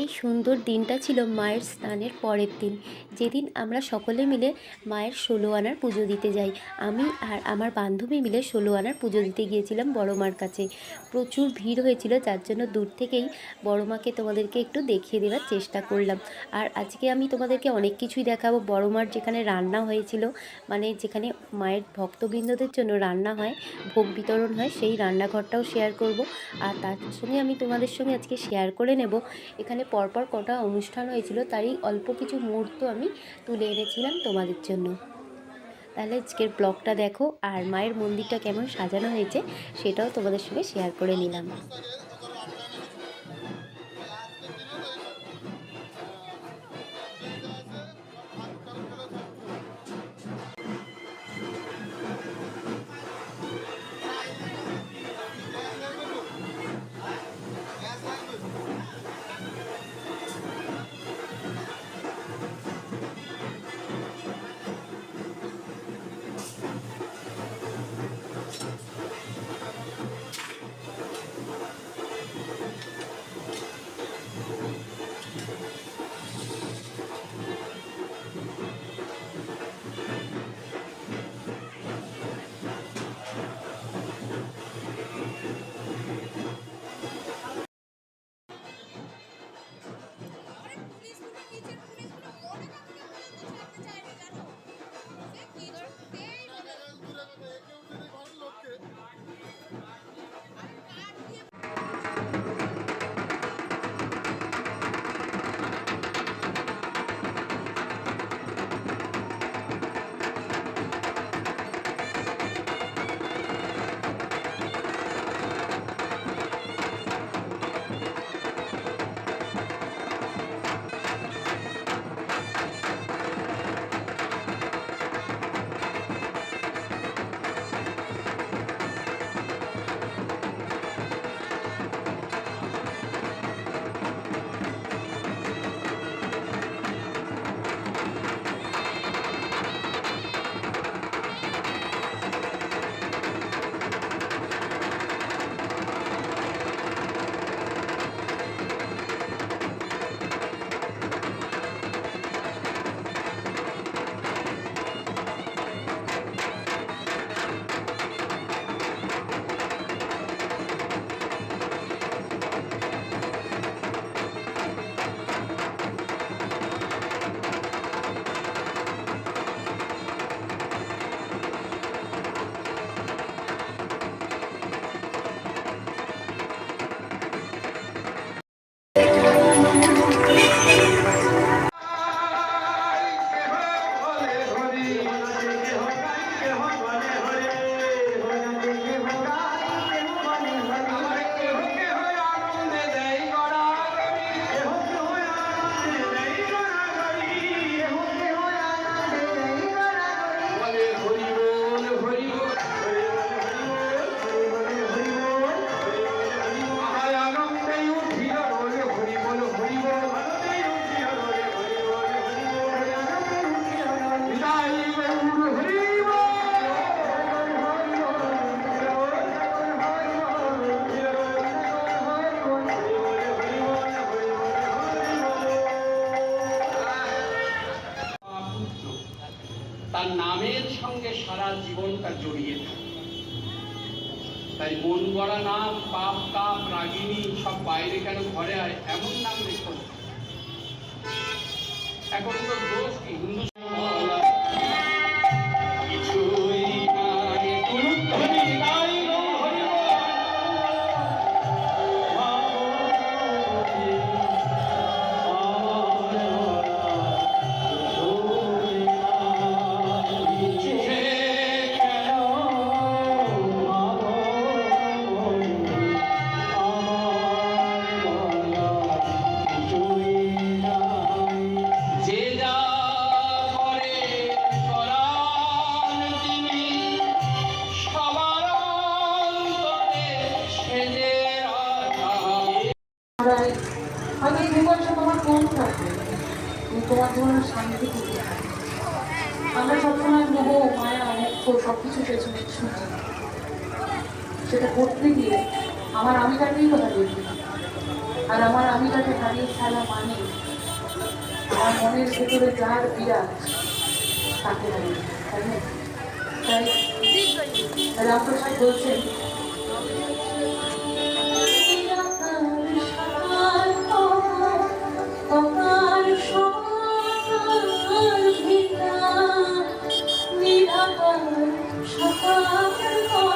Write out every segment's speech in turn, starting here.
এই সুন্দর দিনটা ছিল মায়ের স্নানের পরের দিন। যেদিন আমরা সকলে মিলে মায়ের ষোলো আনার পুজো দিতে যাই। আমি আর আমার বান্ধবী মিলে ষোলো আনার পুজো দিতে গিয়েছিলাম বড় মার কাছে। প্রচুর ভিড় হয়েছিল, যার জন্য দূর থেকেই বড় মাকে তোমাদেরকে একটু দেখিয়ে দেওয়ার চেষ্টা করলাম। আর আজকে আমি তোমাদেরকে অনেক কিছুই দেখাবো। বড় মার যেখানে রান্না হয়েছিল মানে যেখানে মায়ের ভক্তবৃন্দদের জন্য রান্না হয়, ভোগ বিতরণ হয়, সেই রান্নাঘরটাও শেয়ার করব। আর তার সঙ্গে আমি তোমাদের সঙ্গে আজকে শেয়ার করে নেব। এখানে পরপর কটা অনুষ্ঠান হয়েছিল, তারই অল্প কিছু মুহূর্ত আমি তুলে এনেছিলাম তোমাদের জন্য। তাহলে আজকের ব্লগটা দেখো, আর মায়ের মন্দিরটা কেমন সাজানো হয়েছে সেটাও তোমাদের সঙ্গে শেয়ার করে নিলাম। তার নামের সঙ্গে সারা জীবনটা জড়িয়ে থাকে। তাই মন গড়া নাম, পাপ, কাপ, রাগিনী, সব বাইরে কেন ঘরে আয়, এমন নাম রেখো। এখন তো দোষ কি? হিন্দু তোমার থেকে আমরা সবসময় মোহ মায়া মুক্ত সব কিছু পেছনে ছুটি সেটা করতে গিয়ে আমার আমিটাকেই কথা বলছি আর আমার আমিটাকে হারিয়ে ফেলা মানে আমার মনের ভেতরে যার বিরাট তাকে হারিয়ে তাই না? তাই রামপ্রসাদ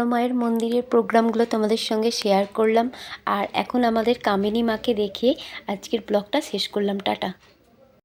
বড় মায়ের মন্দিরের প্রোগ্রামগুলো তোমাদের সঙ্গে শেয়ার করলাম। আর এখন আমাদের কামিনী মাকে দেখে আজকের ব্লগটা শেষ করলাম। টাটা।